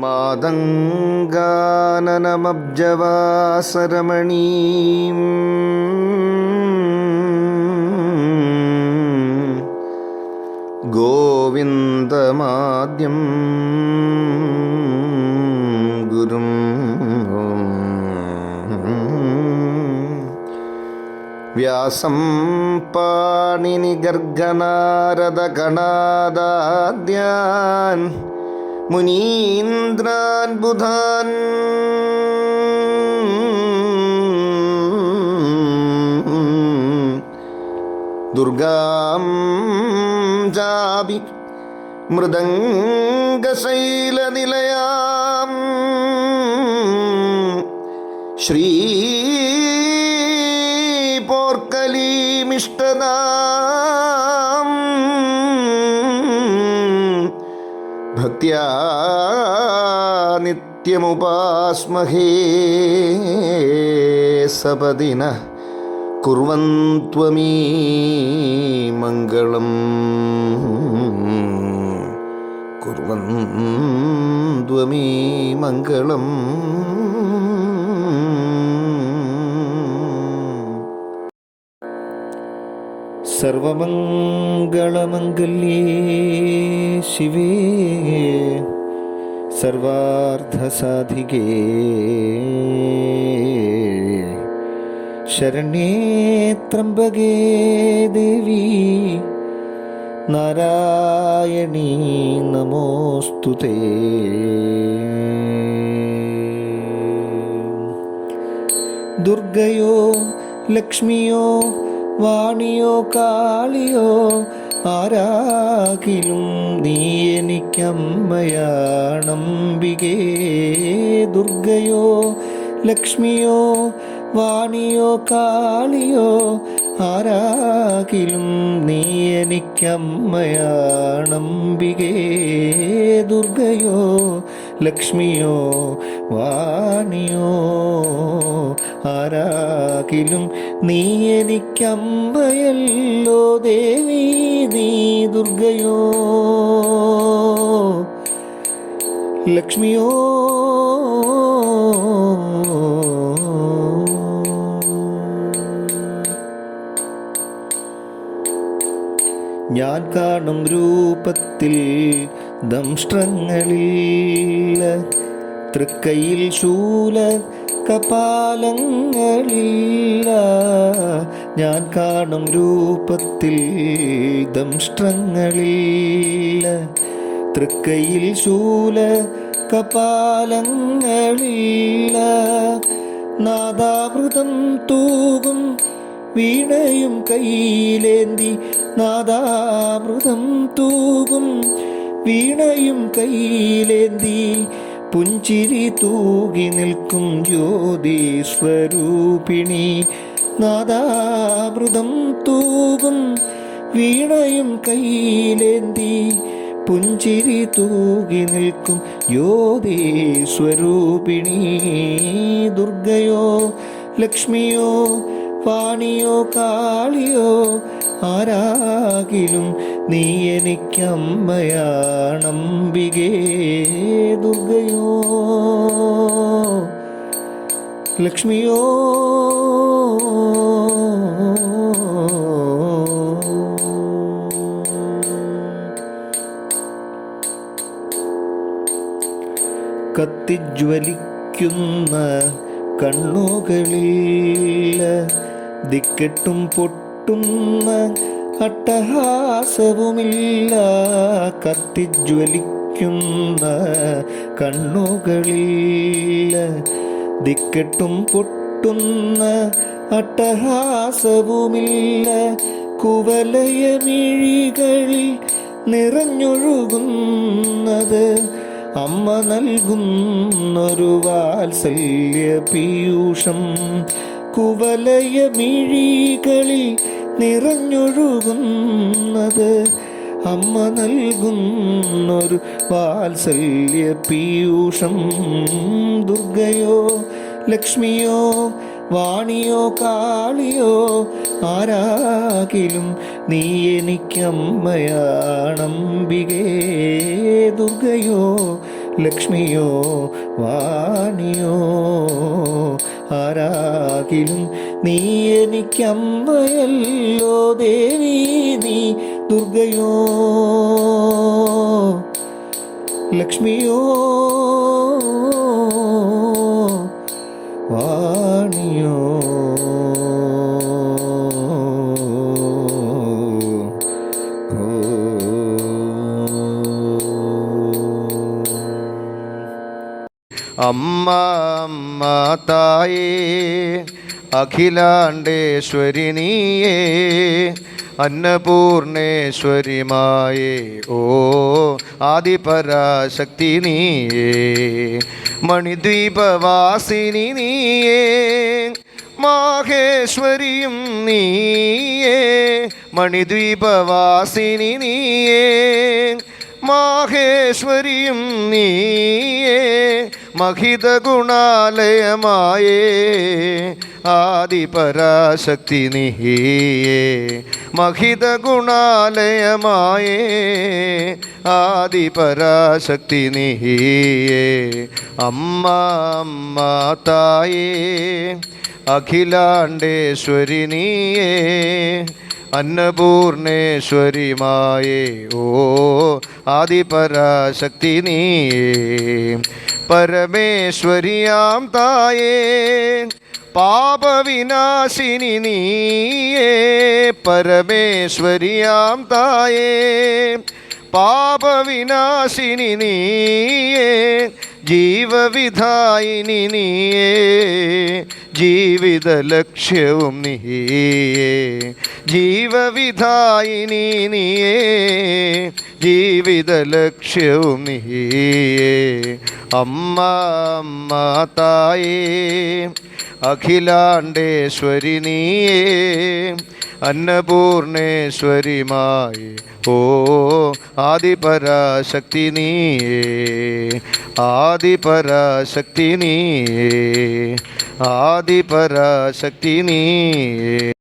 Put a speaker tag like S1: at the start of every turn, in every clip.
S1: മാതങ്കാനനമബ്ജവാസരമണീം ഗോവിന്ദമാദ്യം ഗുരും വ്യാസം പാണിനി ഗർഗനാരദഗണാദാദ്യാൻ മുനീന്ദ്രാൻ ബുധാൻ ദുർഗാം ജാപി മൃദംഗശൈലനിലയാം ശ്രീ പോർക്കലീമിഷ്ടനാം ഭക്യാ നിത്യമുപാസ്മഹേ സപദിന കുർവന്ത്വമീ മംഗളം. കുർവന്ത്വമീ മംഗളം. സർവമംഗളമംഗല്യേ ശിവേ സർവാർദ്ധസാധികേ ശരണ്യേ ത്രംബകേ ദേവി നാരായണീ നമോസ്തു ദുർഗയോ ലക്ഷ്മിയോ വാണിയോ കാളിയോ ആരാകിലും നീ എനിക്കമ്മയാണംബികേ ദുർഗയോ ലക്ഷ്മിയോ വാണിയോ കാളിയോ ആരാകിലും നീ എനിക്കമ്മയാണംബികേ ദുർഗയോ ലക്ഷ്മിയോ വാണിയോ ആരാകിലും നീ എനിക്കമ്പയല്ലോ ദേവി നീ ദുർഗയോ. ലക്ഷ്മിയോ ഞാൻ കാണും രൂപത്തിൽ ദംഷ്ട്രങ്ങളിൽ തൃക്കയിൽ ശൂല കപാലങ്ങളില്ല. ഞാൻ കാണും രൂപത്തിൽ ദംഷ്ട്രങ്ങളിൽ തൃക്കയിൽ ശൂല കപാലങ്ങളില്ല. നാദാമൃതം തൂകും വീണയും കയ്യിലേന്തി നാദാമൃതം തൂകും വീണയും കയ്യിലേന്തി പുഞ്ചിരി തൂകി നിൽക്കും ജ്യോതി സ്വരൂപിണി നാദാമൃതം തൂകും വീണയും കയ്യിലേന്തി പുഞ്ചിരി തൂകി നിൽക്കും ജ്യോതി സ്വരൂപിണി ദുർഗയോ ലക്ഷ്മിയോ വാണിയോ കാളിയോ ആരാകിലും നീ എനിക്കമ്മയാണംബികേ ദുർഗയോ. ലക്ഷ്മിയോ. കത്തിജ്വലിക്കുന്ന കണ്ണുകളിൽ ദിക്കെട്ടും പൊട്ടുന്ന അട്ടഹാസവുമില്ല കത്തിജ്വലിക്കുന്ന കണ്ണുകളിൽ ദിക്കെട്ടും പൊട്ടുന്ന അട്ടഹാസവുമില്ല. കുവലയമിഴികളിൽ നിറഞ്ഞൊഴുകുന്നത് അമ്മ നൽകുന്നൊരു വാത്സല്യ പീയൂഷം കുവലയമിഴികളിൽ നിറഞ്ഞൊഴുകുന്നത് അമ്മ നൽകുന്നൊരു വാത്സല്യ പീയൂഷം. ദുർഗയോ ലക്ഷ്മിയോ വാണിയോ കാളിയോ ആരാകിലും നീ എനിക്കമ്മയാണംബികേ ദുർഗയോ ലക്ഷ്മിയോ വാണിയോ ആരാകിലും നീ എനിക്കമ്മയല്ലോ ദേവി നീ ദുർഗയോ. ലക്ഷ്മിയോ. വാണിയോ. അമ്മ അമ്മ തായേ അഖിലാണ്ടേശ്വരി നീയേ അന്നപൂർണേശ്വരിമായേ ഓ ആദിപരാശക്തി നീയേ മണിദ്വീപവാസിനി നീയേ മാഹേശ്വരിയും നീയേ മണിദ്വീപവാസിനി നീയേ മാഹേശ്വരിയും നീയേ മഹിത ഗുണാലയമായേ ആദിപരാശക്തി നീയേ മഹിത ഗുണാലയമായേ ആദിപരാശക്തി നീയേ അമ്മ അമ്മ തായേ അഖിലാണ്ടേശ്വരി നീയേ അന്നപൂർണേശ്വരി മായേ ഓ ആദിപരാശക്തി നീയേ. പരമേശ്വരിയാം തായേ പാപവിനാശിനി നീയേ പരമേശ്വരിയാം തായേ. പാപവിനാശിനി നീയേ ജീവവിധായിനി നീയേ ജീവിത ലക്ഷ്യവും നീയേ ജീവവിധായിനി നീയേ ജീവിത ലക്ഷ്യവും നീയേ. അമ്മ അമ്മ തായേ അഖിലാണ്ടേശ്വരി നീയേ അന്നപൂർണേശ്വരിമായി. ഓ ആദിപരാശക്തി നീയേ ആദിപരാശക്തി നീയേ ആദിപരാശക്തി നീയേ.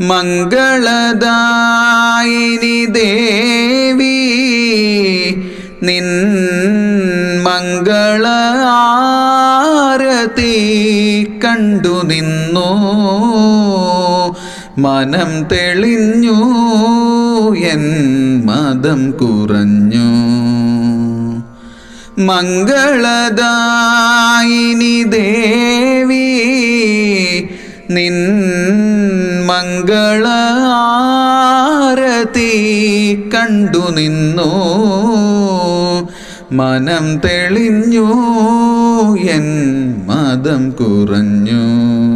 S2: മംഗളദായിനി ദേവി നിൻ മംഗള ആരതി കണ്ടു നിന്നു മനം തെളിഞ്ഞു എൻ മതം കുറഞ്ഞു. മംഗളദായിനി ദേവി നിൻ മംഗള ആരതി കണ്ടു നിന്നു. മനം തെളിഞ്ഞു എൻ മതം കുറഞ്ഞു.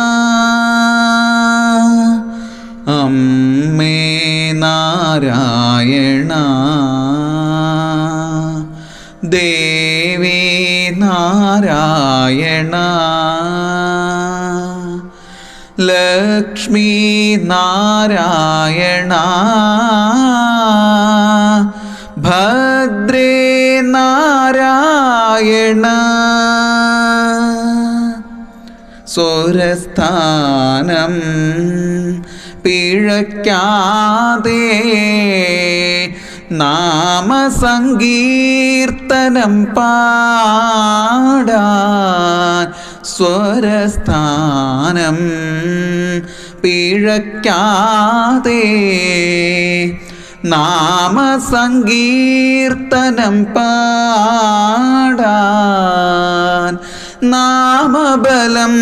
S2: നാരായണ. ലക്ഷ്മി നാരായണ. ഭദ്രേ നാരായണ. സ്വരസ്ഥാനം പിഴയ്ക്കാതെ നാമസങ്കീർത്തനം പാടാൻ സ്വരസ്ഥാനം പിഴയ്ക്കാതെ നാമസങ്കീർത്തനം പാടാൻ നാമബലം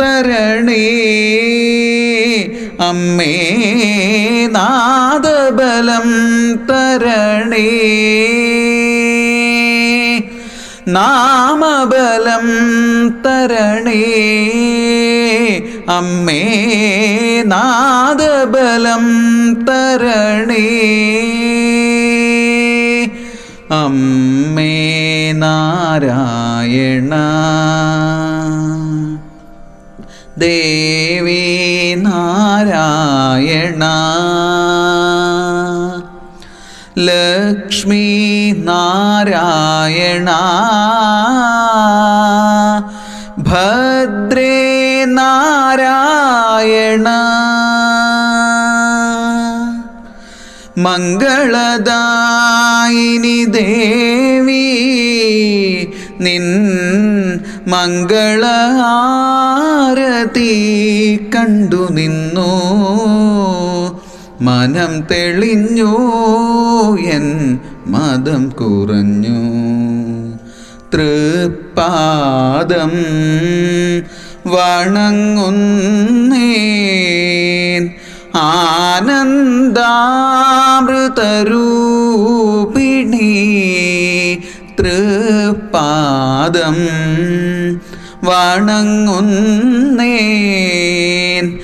S2: തരണേ അമ്മേ നാദബലം തരണേ. നാമബലം തരണേ. അമ്മേ നാദബലം തരണേ. അമ്മേ നാരായണ. ദേവി നാരായണ. ലക്ഷ്മി നാരായണ. ഭദ്രേ നാരായണ. മംഗളദായിനി ദേവി നിൻ മംഗള ആരതി കണ്ടു നിന്നു മനം തെളിഞ്ഞു എൻ മതം കുറഞ്ഞു. തൃപ്പാദം വണങ്ങുന്നേൻ ആനന്ദാമൃതരൂപിണി. തൃപ്പാദം വണങ്ങുന്നേൻ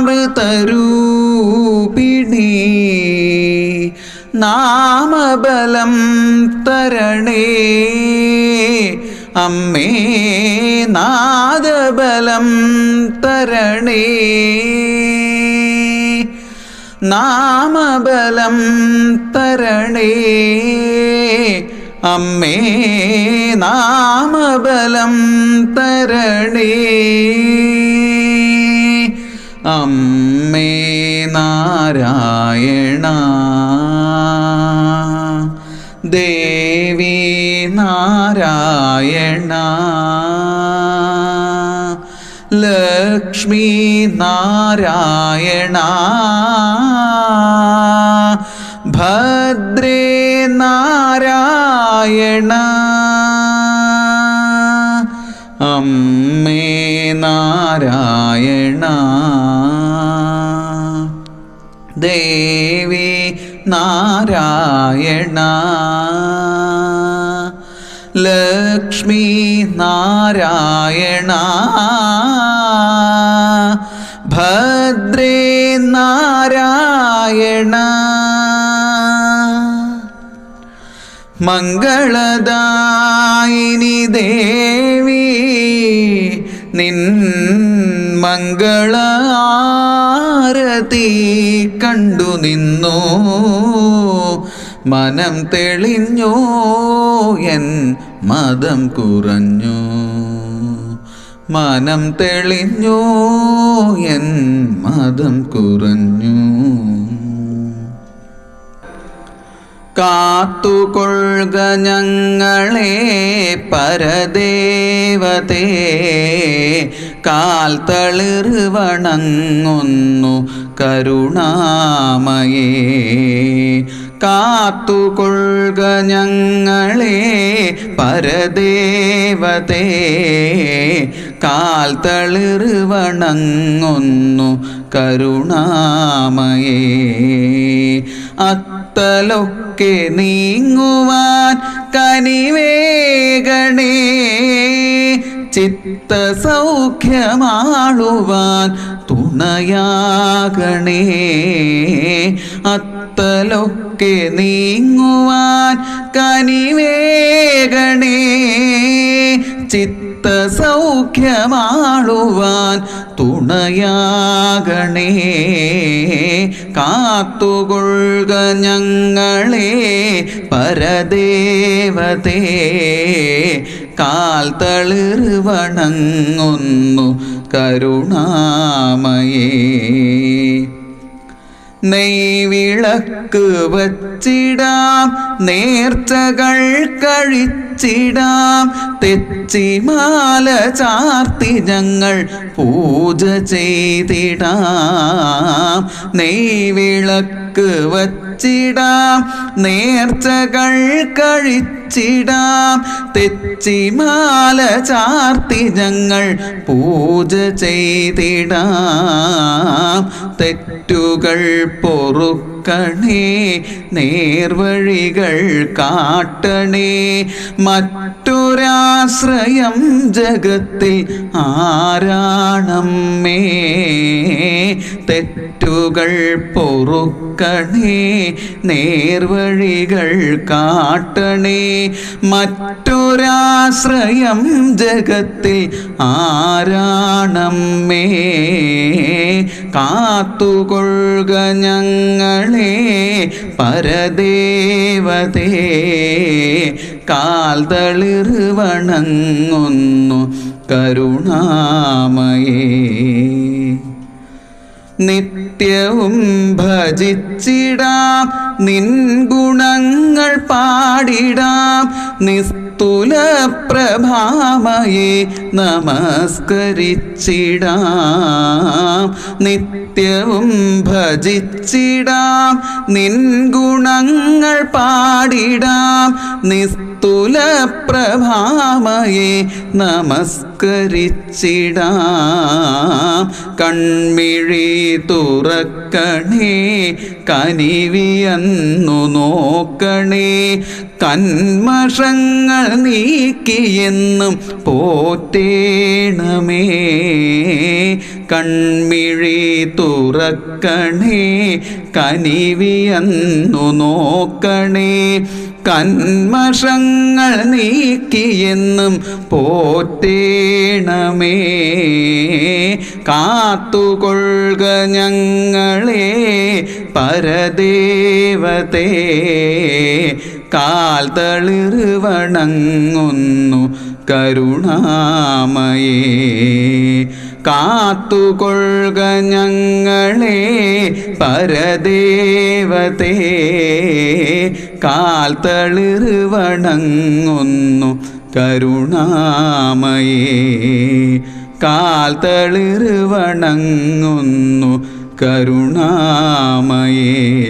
S2: ആനന്ദാമൃതരൂപിണി നാമബലം തരണേ. അമ്മേ നാദബലം തരണേ. നാമബലം തരണേ. അമ്മേ നാമബലം തരണേ. അമ്മേ നാരായണ. ദേവി നാരായണ. ലക്ഷ്മി നാരായണ. ഭദ്രേ നാരായണ. അമ്മേ നാരായണ. ദേവി നാരായണ. ലക്ഷ്മി നാരായണ. ഭദ്രേ നാരായണ. മംഗളദായിനി ദേവി നിൻ മംഗളാരതി കണ്ടു നിന്നു. മനം തെളിഞ്ഞു എൻ മതം കുറഞ്ഞു. മനം തെളിഞ്ഞു എൻ മതം കുറഞ്ഞു. കാത്തുകൊള്ളുക ഞങ്ങളെ പരദേവതേ. കാൽ തളിർവണങ്ങുന്നു കരുണാമയേ. കാത്തുകൊള്ളുക ഞങ്ങളെ പരദേവതേ. കാൽ തളിർവണങ്ങുന്നു കരുണാമയേ. അത്തലൊക്കെ നീങ്ങുവാൻ കനിവേഗണേ ചിത്ത സൗഖ്യമാളുവാൻ തുണയാകണേ. അത്തലൊക്കെ നീങ്ങുവാൻ കനിവേഗണേ ചിത്ത സൗഖ്യമാളുവാൻ തുണയാകണേ. കാത്തുകൊള്ളുക ഞങ്ങളെ പരദേവതേ. കാൽ തളിർവണങ്ങുന്നു കരുണാമയേ. നെയ്വിളക്ക് വച്ചിടാം നേർച്ചകൾ കഴിച്ചിടാം തെച്ചിമാല ചാർത്തി ഞങ്ങൾ പൂജ ചെയ്തിടാം. നെയ്വിളക്ക് വച്ചിടാം നേർച്ചകൾ കഴിച്ചിടാം. തെച്ചിമാല ചാർത്തി ഞങ്ങൾ പൂജ ചെയ്തിടാം. തെറ്റുകൾ പൊറുക്കണേ നേർവഴികൾ കാട്ടണേ. മറ്റൊരാശ്രയം ജഗത്തിൽ ആരാണമ്മേ? തെറ്റു തെറ്റുകൾ പൊറുക്കണേ നേർവഴികൾ കാട്ടണേ. മറ്റൊരാശ്രയം ജഗത്തിൽ ആരാണമ്മേ? കാത്തുകൊള്ളുക ഞങ്ങളെ പരദേവതേ കാൽ വണങ്ങുന്നു കരുണാമയേ. നിത്യവും ഭജിച്ചിടാം നിൻ ഗുണങ്ങൾ പാടിടാം നിസ്തുല പ്രഭാമയെ നമസ്കരിച്ചിടാം. നിത്യവും ഭജിച്ചിടാം. നിൻ ഗുണങ്ങൾ പാടിടാം. നിസ്തുലപ്രഭാമയെ നമസ്കരിച്ചിടാം. കൺമിഴി തുറക്കണേ കനിവിയെന്നു നോക്കണേ കന്മഷങ്ങൾ നീക്കിയെന്നും പോറ്റേണമേ. കൺമിഴി തുറക്കണേ കനിവിയെന്നു നോക്കണേ. കന്മഷങ്ങൾ നീക്കിയെന്നും പോറ്റേണമേ. കാത്തുകൊള്ളുക ഞങ്ങളെ പരദേവതേ. കാൽ തളിർ വണങ്ങുന്നു കരുണാമയേ. കാത്തുകൊള്ളുക ഞങ്ങളെ പരദേവതേ. കാൽ തളിർ വണങ്ങുന്നു കരുണാമയേ. കാൽ തളിർവണങ്ങുന്നു കരുണാമയേ.